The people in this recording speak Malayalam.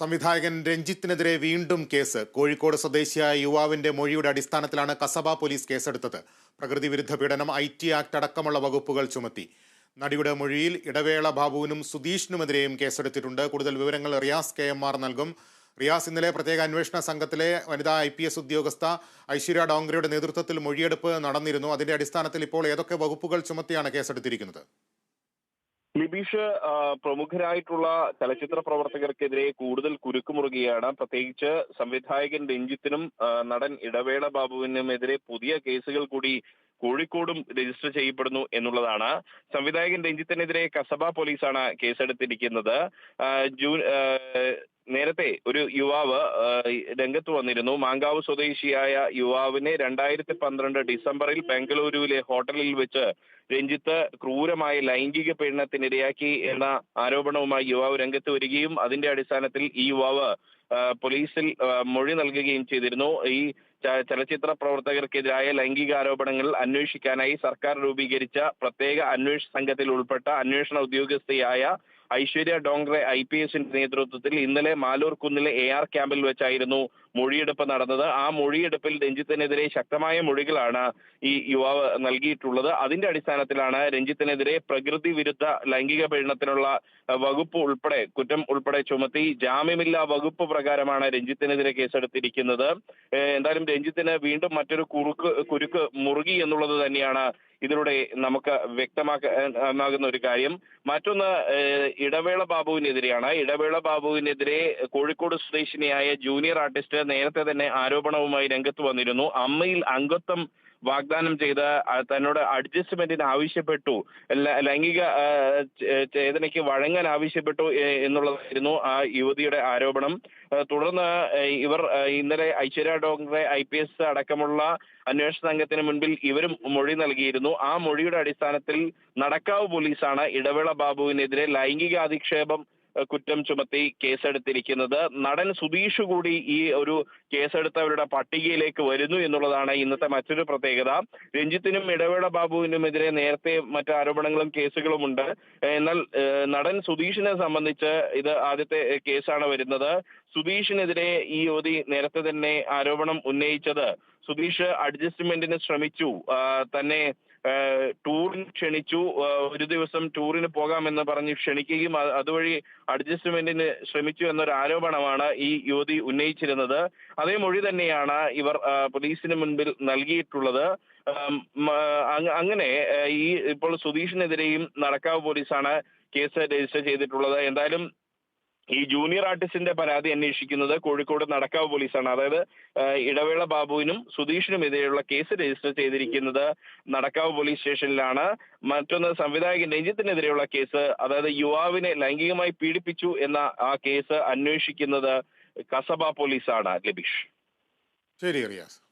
സംവിധായകൻ രഞ്ജിത്തിനെതിരെ വീണ്ടും കേസ്. കോഴിക്കോട് സ്വദേശിയായ യുവാവിന്റെ മൊഴിയുടെ അടിസ്ഥാനത്തിലാണ് കസബ പോലീസ് കേസെടുത്തത്. പ്രകൃതി വിരുദ്ധ പീഡനം ഐ ടി ആക്ട് അടക്കമുള്ള വകുപ്പുകൾ ചുമത്തി. നടിയുടെ മൊഴിയിൽ ഇടവേള ബാബുവിനും സുധീഷിനുമെതിരെയും കേസെടുത്തിട്ടുണ്ട്. കൂടുതൽ വിവരങ്ങൾ റിയാസ് കെ എം ആർ നൽകും. റിയാസ് ഇന്നലെ പ്രത്യേക അന്വേഷണ സംഘത്തിലെ വനിതാ ഐ പി എസ് ഉദ്യോഗസ്ഥ ഐശ്വര്യ ഡോങ്ഗ്രയുടെ നേതൃത്വത്തിൽ മൊഴിയെടുപ്പ് നടന്നിരുന്നു. അതിന്റെ അടിസ്ഥാനത്തിൽ ഇപ്പോൾ ഏതൊക്കെ വകുപ്പുകൾ ചുമത്തിയാണ് കേസെടുത്തിരിക്കുന്നത്? ലിബീഷ് പ്രമുഖരായിട്ടുള്ള ചലച്ചിത്ര പ്രവർത്തകർക്കെതിരെ കൂടുതൽ കുരുക്കുമുറുകയാണ്. പ്രത്യേകിച്ച് സംവിധായകൻ രഞ്ജിത്തിനും നടൻ ഇടവേള ബാബുവിനുമെതിരെ പുതിയ കേസുകൾ കൂടി കോഴിക്കോടും രജിസ്റ്റർ ചെയ്യപ്പെടുന്നു എന്നുള്ളതാണ്. സംവിധായകൻ രഞ്ജിത്തിനെതിരെ കസബ പോലീസാണ് കേസെടുത്തിരിക്കുന്നത്. ജൂൺ നേരത്തെ ഒരു യുവാവ് രംഗത്ത് വന്നിരുന്നു. മാങ്കാവ് സ്വദേശിയായ യുവാവിനെ രണ്ടായിരത്തി പന്ത്രണ്ട് ഡിസംബറിൽ ബംഗളൂരുവിലെ ഹോട്ടലിൽ വെച്ച് രഞ്ജിത്ത് ക്രൂരമായ ലൈംഗിക പീഡനത്തിനിരയാക്കി എന്ന ആരോപണവുമായി യുവാവ് രംഗത്ത് വരികയും അതിന്റെ അടിസ്ഥാനത്തിൽ ഈ യുവാവ് പോലീസിൽ മൊഴി നൽകുകയും ചെയ്തിരുന്നു. ഈ ചലച്ചിത്ര പ്രവർത്തകർക്കെതിരായ ലൈംഗിക ആരോപണങ്ങൾ അന്വേഷിക്കാനായി സർക്കാർ രൂപീകരിച്ച പ്രത്യേക അന്വേഷണ സംഘത്തിൽ ഉൾപ്പെട്ട അന്വേഷണ ഉദ്യോഗസ്ഥയായ ഐശ്വര്യ ഡോങ്റെ ഐ പി എസിന്റെ നേതൃത്വത്തിൽ ഇന്നലെ മാലൂർ കുന്നിലെ എ ആർ ക്യാമ്പിൽ വെച്ചായിരുന്നു മൊഴിയെടുപ്പ് നടന്നത്. ആ മൊഴിയെടുപ്പിൽ രഞ്ജിത്തിനെതിരെ ശക്തമായ മൊഴികളാണ് ഈ യുവാവ് നൽകിയിട്ടുള്ളത്. അതിന്റെ അടിസ്ഥാനത്തിലാണ് രഞ്ജിത്തിനെതിരെ പ്രകൃതി വിരുദ്ധ ലൈംഗിക പീഡനത്തിനുള്ള വകുപ്പ് ഉൾപ്പെടെ കുറ്റം ഉൾപ്പെടെ ചുമത്തി ജാമ്യമില്ലാ വകുപ്പ് പ്രകാരമാണ് രഞ്ജിത്തിനെതിരെ കേസെടുത്തിരിക്കുന്നത്. എന്തായാലും രഞ്ജിത്തിന് വീണ്ടും മറ്റൊരു കുറുക്ക് കുരുക്ക് മുറുകി എന്നുള്ളത് തന്നെയാണ് ഇതിലൂടെ നമുക്ക് വ്യക്തമാക്കാനാകുന്ന ഒരു കാര്യം. മറ്റൊന്ന് ഇടവേള ബാബുവിനെതിരെയാണ്. ഇടവേള ബാബുവിനെതിരെ കോഴിക്കോട് സ്വദേശിനിയായ ജൂനിയർ ആർട്ടിസ്റ്റ് നേരത്തെ തന്നെ ആരോപണവുമായി രംഗത്ത് വന്നിരുന്നു. അമ്മയിൽ അംഗത്വം വാഗ്ദാനം ചെയ്ത് തന്നോട് അഡ്ജസ്റ്റ്മെന്റിന് ആവശ്യപ്പെട്ടു ലൈംഗിക ചേതനയ്ക്ക് വഴങ്ങാൻ ആവശ്യപ്പെട്ടു എന്നുള്ളതായിരുന്നു ആ യുവതിയുടെ ആരോപണം. തുടർന്ന് ഇവർ ഇന്നലെ ഐശ്വര്യ ഡോക്ടറെ ഐ പി എസ് അടക്കമുള്ള അന്വേഷണ സംഘത്തിന് മുൻപിൽ ഇവരും മൊഴി നൽകിയിരുന്നു. ആ മൊഴിയുടെ അടിസ്ഥാനത്തിൽ നടക്കാവ് പോലീസാണ് ഇടവേള ബാബുവിനെതിരെ ലൈംഗിക അധിക്ഷേപം കുറ്റം ചുമത്തി കേസെടുത്തിരിക്കുന്നത്. നടൻ സുധീഷ് കൂടി ഈ ഒരു കേസെടുത്തവരുടെ പട്ടികയിലേക്ക് വരുന്നു എന്നുള്ളതാണ് ഇന്നത്തെ മറ്റൊരു പ്രത്യേകത. രഞ്ജിത്തിനും ഇടവേള ബാബുവിനുമെതിരെ നേരത്തെ മറ്റ് ആരോപണങ്ങളും കേസുകളും ഉണ്ട്. എന്നാൽ നടൻ സുധീഷിനെ സംബന്ധിച്ച് ഇത് ആദ്യത്തെ കേസാണ് വരുന്നത്. സുധീഷിനെതിരെ ഈ യുവതി നേരത്തെ തന്നെ ആരോപണം ഉന്നയിച്ചത്. സുധീഷ് അഡ്ജസ്റ്റ്മെന്റിന് ശ്രമിച്ചു. തന്നെ ടൂറിന് ക്ഷണിച്ചു. ഒരു ദിവസം ടൂറിന് പോകാമെന്ന് പറഞ്ഞ് ക്ഷണിക്കുകയും അതുവഴി അഡ്ജസ്റ്റ്മെന്റിന് ശ്രമിച്ചു എന്നൊരു ആരോപണമാണ് ഈ യുവതി ഉന്നയിച്ചിരുന്നത്. അതേ മൊഴി തന്നെയാണ് ഇവർ പോലീസിന് മുൻപിൽ നൽകിയിട്ടുള്ളത്. അങ്ങനെ ഈ ഇപ്പോൾ സുധീഷിനെതിരെയും നടക്കാവ് പോലീസാണ് കേസ് രജിസ്റ്റർ ചെയ്തിട്ടുള്ളത്. എന്തായാലും ഈ ജൂനിയർ ആർട്ടിസ്റ്റിന്റെ പരാതി അന്വേഷിക്കുന്നത് കോഴിക്കോട് നടക്കാവ് പോലീസാണ്. അതായത് ഇടവേള ബാബുവിനും സുധീഷിനും എതിരെയുള്ള കേസ് രജിസ്റ്റർ ചെയ്തിരിക്കുന്നത് നടക്കാവ് പോലീസ് സ്റ്റേഷനിലാണ്. മറ്റൊന്ന് സംവിധായകൻ രഞ്ജിത്തിനെതിരെയുള്ള കേസ് അതായത് യുവാവിനെ ലൈംഗികമായി പീഡിപ്പിച്ചു എന്ന ആ കേസ് അന്വേഷിക്കുന്നത് കസബ പോലീസാണ്. ലബീഷ് ശരി റിയാസ്.